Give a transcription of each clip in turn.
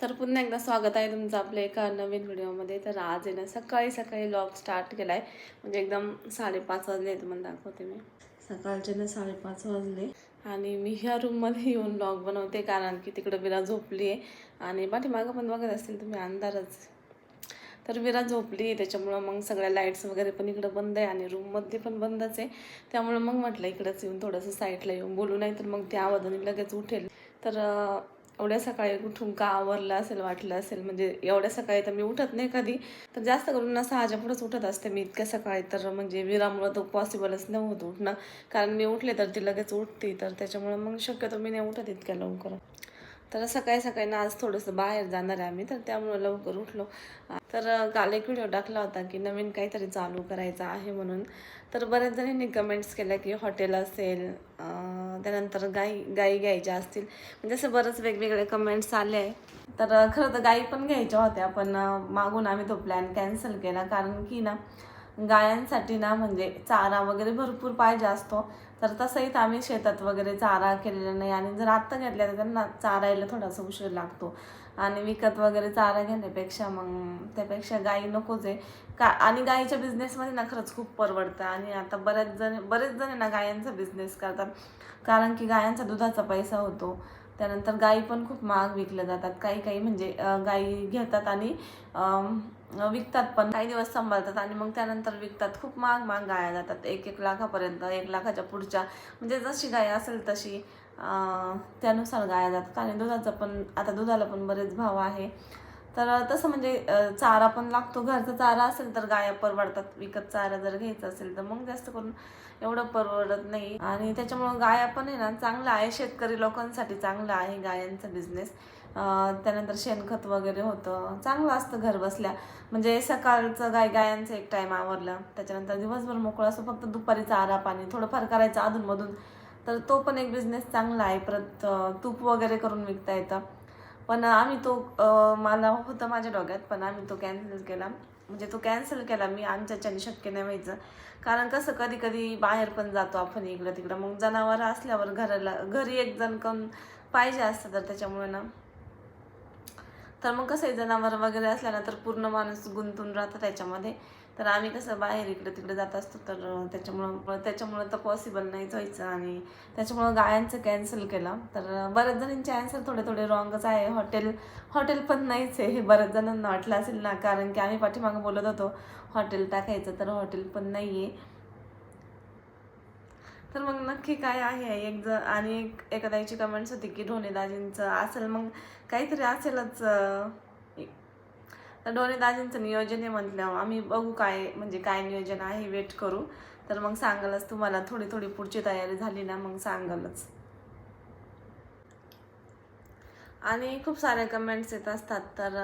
तर पुन्हा एकदा स्वागत आहे तुमचं आपल्या एका नवीन व्हिडिओमध्ये. तर आज आहे ना सकाळी सकाळी लॉग स्टार्ट केला आहे म्हणजे एकदम साडेपाच वाजले तुम्हाला दाखवते मी. सकाळचे ना साडेपाच वाजले. आणि मी ह्या रूममध्ये येऊन लॉग बनवते कारण की तिकडं विरा झोपली आहे आणि पाठीमागं पण बघत असतील तुम्ही अंधारच. तर विरा झोपली आहे त्याच्यामुळं मग सगळ्या लाईट्स वगैरे पण इकडं बंद आहे आणि रूममध्ये पण बंदच आहे. त्यामुळं मग म्हटलं इकडंच येऊन थोडंसं साईडला येऊन बोलू नाही तर मग त्या आवाजाने लगेच उठेल. तर एवढ्या सकाळी उठून का आवरलं असेल वाटलं असेल? म्हणजे एवढ्या सकाळी तर मी उठत नाही कधी. तर जास्त करून ना सहाच्या पुढंच उठत असते मी इतक्या सकाळी. तर म्हणजे विरामुळं तर पॉसिबलच नव्हतं उठणं. कारण मी उठले तर ती लगेच उठते. तर त्याच्यामुळं मग शक्यतो मी नाही उठत इतक्या लवकर. तर सकाळी सकाळी ना आज थोडंसं बाहेर जाणार आहे आम्ही तर त्यामुळे लवकर उठलो. तर काल एक व्हिडिओ टाकला होता की नवीन काहीतरी चालू करायचा आहे म्हणून. तर बऱ्याच जणींनी कमेंट्स केल्या की हॉटेल असेल त्यानंतर गाई गाई घ्यायच्या असतील. म्हणजे असं बरंच वेगवेगळे कमेंट्स आले आहे. तर खरं तर गाई पण घ्यायच्या होत्या पण मागून आम्ही तो प्लॅन कॅन्सल केला. कारण की ना गायांसाठी ना म्हणजे चारा वगैरे भरपूर पाहिजे असतो तर तसंही आम्ही शेतात वगैरे चारा केलेला नाही. आणि जर आत्ता घेतल्या तर त्यांना चारायला थोडासा उशीर लागतो. आणि विकत वगैरे चारा घेण्यापेक्षा मग त्यापेक्षा गाई नकोच आहे. का आणि गाईच्या बिझनेसमध्ये ना खरंच खूप परवडतं. आणि आता बऱ्याच जण बरेच जण आहे ना गायांचा बिझनेस करतात. कारण की गायांचा दुधाचा पैसा होतो. त्यानंतर गाई पण खूप महाग विकल्या जातात. काही काही म्हणजे गाई घेतात आणि विकतात पण. काही दिवस सांभाळतात आणि मग त्यानंतर विकतात. खूप महाग महाग गाया जातात. एक एक लाखापर्यंत एक लाखाच्या पुढच्या. म्हणजे जशी गाय असेल तशी त्यानुसार गाया जातात. आणि दुधाचं पण आता दुधाला पण बरेच भाव आहे. तर तसं म्हणजे चारा पण लागतो. घरचा चारा असेल तर गाया परवडतात. विकत चारा जर घ्यायचा असेल तर मग जास्त करून एवढं परवडत नाही. आणि त्याच्यामुळं गाया पण आहे ना चांगलं आहे. शेतकरी लोकांसाठी चांगलं आहे गायांचा बिझनेस त्यानंतर शेणखत वगैरे होतं. चांगलं असतं घर बसल्या. म्हणजे सकाळचं गाय गायांचं एक टाईम आवरलं. त्याच्यानंतर दिवसभर मोकळं असं फक्त दुपारी चारा पाणी थोडंफार करायचं अधूनमधून. तर तो पण एक बिझनेस चांगला आहे. परत तूप वगैरे करून विकता येतं. पण आम्ही तो मला होतं माझ्या डोक्यात पण आम्ही तो कॅन्सल केला. म्हणजे तो कॅन्सल केला मी आमच्याच्याने शक्य नाही व्हायचं. कारण कसं कधी कधी बाहेर पण जातो आपण इकडं तिकडं मग जनावर असल्यावर घराला घरी एक जण कोण पाहिजे असतं तर त्याच्यामुळे ना. तर मग कसं आहे जनावर वगैरे असल्यानंतर पूर्ण माणूस गुंतून राहतं त्याच्यामध्ये. तर आम्ही कसं बाहेर इकडे तिकडे जात असतो तर त्याच्यामुळं त्याच्यामुळं तर पॉसिबल नाहीच व्हायचं आणि त्याच्यामुळं गायांचं कॅन्सल केलं. तर बऱ्याच जणांचे आन्सर थोडे थोडे रॉंगच आहे. हॉटेल हॉटेल पण नाहीच आहे. हे बऱ्याच जणांना वाटलं असेल ना कारण की आम्ही पाठीमागं बोलत होतो हॉटेल टाकायचं तर हॉटेल पण नाही आहे तर मग नक्की काय आहे? एक ज आणि एक एका कमेंट्स होती की ढोणे दाजींचं असेल मग काहीतरी असेलच तर ढोणे दाजींचं नियोजन आहे म्हटल्यावर आम्ही बघू काय म्हणजे काय नियोजन आहे वेट करू. तर मग सांगालच तुम्हाला थोडी थोडी पुढची तयारी झाली ना मग सांगालच. आणि खूप सारे कमेंट्स येत असतात तर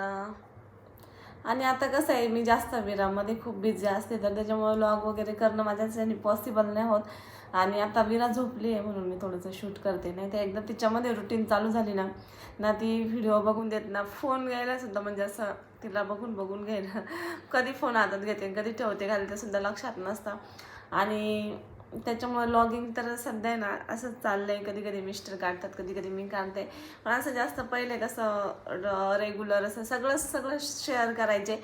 आणि आता कसं आहे मी जास्त विरामध्ये खूप बिझी असते तर त्याच्यामुळे लॉग वगैरे करणं माझ्यासाठी पॉसिबल नाही होत. आणि आता विरा झोपली आहे म्हणून मी थोडंसं शूट करते. नाही तर एकदा तिच्यामध्ये रुटीन चालू झाली ना ना ती व्हिडिओ बघून देत ना फोन घ्यायला सुद्धा म्हणजे असं तिला बघून बघून घ्यायला. कधी फोन हातात घेते कधी ठेवते घालते सुद्धा लक्षात नसतं. आणि त्याच्यामुळे लॉगिंग तर सध्या ना ना असंच चाललंय. कधी कधी मिस्टर काढतात कधी कधी मी काढते. पण असं जास्त पहिले कसं रेग्युलर असं सगळं सगळं शेअर करायचे.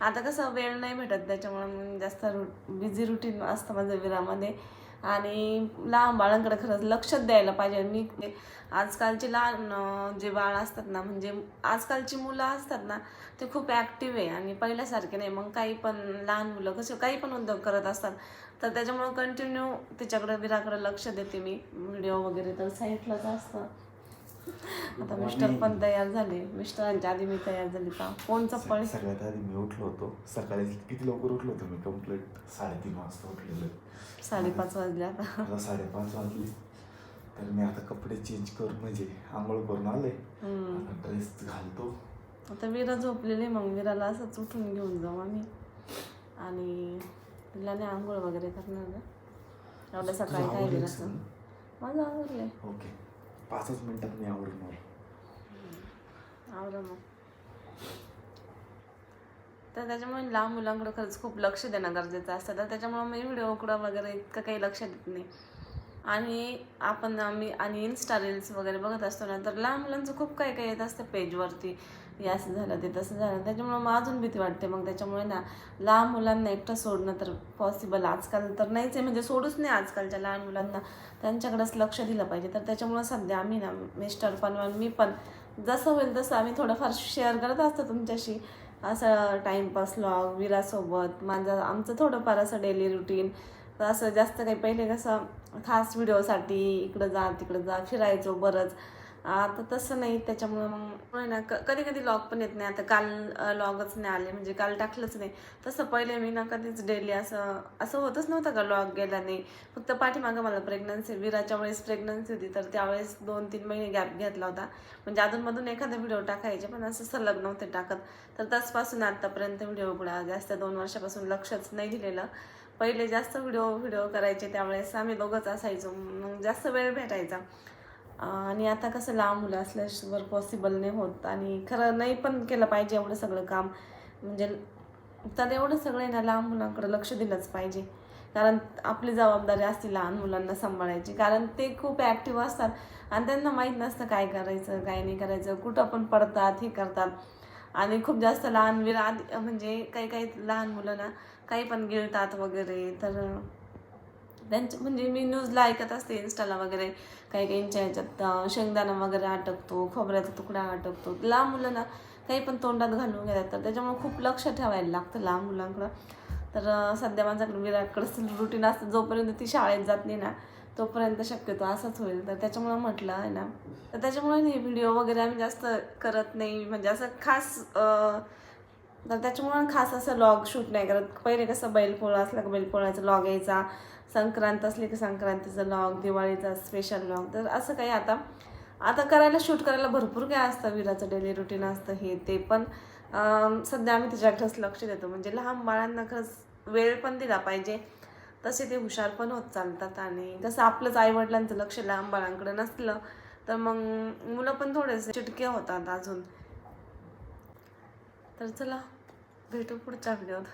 आता कसं वेळ नाही भेटत त्याच्यामुळे जास्त रु बिझी रुटीन असतं माझं विरामध्ये. आणि लहान बाळांकडे खरंच लक्षच द्यायला पाहिजे. मी आजकालचे लहान जे बाळ असतात ना म्हणजे आजकालची मुलं असतात ना ते खूप ॲक्टिव्ह आहे आणि पहिल्यासारखे नाही. मग काही पण लहान मुलं कसे काही पण उद्योग करत असतात. तर त्याच्यामुळं कंटिन्यू तिच्याकडे विराकडे लक्ष देते मी. व्हिडिओ वगैरे तर साईटलाच असतं. आता मिस्टर पण तयार झाले. मिस्टरांच्या आधी मी तयार झाली. का चप्पल स- सगळ्यात आधी मी उठलो होतो. सकाळी किती लवकर उठलो होतो मी? कंप्लीट साडेतीन वाजता उठलेलो साडेपाच वाजले आता. साडेपाच वाजले. तर मी आता कपडे चेंज करून म्हणजे आंघोळ करून आले ड्रेस घालतो. आता विरा झोपलेली मग विराला असंच उठून घेऊन जाऊ आम्ही. आणि तिला नाही आंघोळ वगैरे करणार ना एवढं सकाळी काय आवरलं विरा सगळं? माझं आवडलंय ओके पाचच मिनिटात मी आवडणार तर त्याच्यामुळे लहान मुलांकडे खरंच खूप लक्ष देणं गरजेचं असतं. तर त्याच्यामुळे मी व्हिडिओकडं वगैरे इतकं काही लक्ष देत नाही. आणि आपण आम्ही आणि इन्स्टा रील्स वगैरे बघत असतो ना तर लहान मुलांचं खूप काही काही येत असतं पेजवरती हे असं झालं ते तसं झालं. त्याच्यामुळे मग अजून भीती वाटते. मग त्याच्यामुळे ना लहान मुलांना एकटं सोडणं तर पॉसिबल आजकाल तर नाहीच आहे. म्हणजे सोडूच नाही आजकालच्या लहान मुलांना. त्यांच्याकडेच लक्ष दिलं पाहिजे. तर त्याच्यामुळं सध्या आम्ही ना मिस्टर पण मी पण जसं होईल तसं आम्ही थोडंफार शेअर करत असतो तुमच्याशी. असं टाईमपास लॉग विरासोबत माझं आमचं थोडंफार असं डेली रुटीन तर असं जास्त काही पहिले कसं खास व्हिडिओसाठी इकडं जा तिकडं जा फिरायचो बरंच. आता तसं नाही त्याच्यामुळं मग ना क कधी कधी लॉग पण येत नाही. आता काल लॉगच नाही आले म्हणजे काल टाकलंच नाही. तसं पहिले मी ना कधीच डेली असं असं होतच नव्हतं का लॉग गेला नाही फक्त पाठीमागं मला प्रेग्नन्सी विराच्या वेळेस प्रेग्नन्सी होती तर त्यावेळेस दोन तीन महिने गॅप घेतला होता. म्हणजे अधूनमधून एखादा व्हिडिओ टाकायचे पण असं सलग नव्हते टाकत. तर तसपासून आत्तापर्यंत व्हिडिओ उघडा जास्त दोन वर्षापासून लक्षच नाही दिलेलं. पहिले जास्त व्हिडिओ व्हिडिओ करायचे त्यावेळेस आम्ही दोघंच असायचो. मग जास्त वेळ भेटायचा. आणि आता कसं लहान मुलं असल्यावर पॉसिबल नाही होत. आणि खरं नाही पण केलं पाहिजे एवढं सगळं काम. म्हणजे तर एवढं सगळं आहे ना लहान मुलांकडे लक्ष दिलंच पाहिजे. कारण आपली जबाबदारी असते लहान मुलांना सांभाळायची. कारण ते खूप ॲक्टिव्ह असतात. आणि त्यांना माहीत नसतं काय करायचं काय नाही करायचं कुठं पण पडतात हे करतात. आणि खूप जास्त लहान विरा म्हणजे काही काही लहान मुलं ना काही पण गिळतात वगैरे. तर त्यांच्या म्हणजे मी न्यूजला ऐकत असते इन्स्टाला वगैरे. काही काहींच्या ह्याच्यात शेंगदाणा वगैरे अटकतो खोबऱ्याचा तुकडा अटकतो लहान मुलांना काही पण तोंडात घालून घेतात तर त्याच्यामुळे खूप लक्ष ठेवायला लागतं लहान मुलांकडं. तर सध्या माझ्याकडे विराटकडं रुटीन असतं. जोपर्यंत ती शाळेत जात नाही ना तोपर्यंत शक्यतो असंच होईल. तर त्याच्यामुळं म्हटलं आहे ना. तर त्याच्यामुळे हे व्हिडिओ वगैरे आम्ही जास्त करत नाही. म्हणजे असं खास तर त्याच्यामुळं खास असं लॉग शूट नाही करत. पहिले कसं बैलपोळा असला का बैलपोळ्याचा लॉग यायचा. संक्रांत असली की संक्रांतीचं लॉग दिवाळीचा स्पेशल लॉग तर असं काही आता आता करायला शूट करायला भरपूर काय असतं विराचं डेली रुटीन असतं हे ते पण सध्या आम्ही त्याच्याकडेच लक्ष देतो. म्हणजे लहान बाळांना खरंच वेळ पण दिला पाहिजे. तसे ते हुशार पण होत चालतात आणि कसं आपलंच आईवडिलांचं लक्ष लहान बाळांकडे नसलं तर मग मुलं पण थोडेसे चिटके होतात अजून. तर चला भेटू पुढच्या व्हिडिओत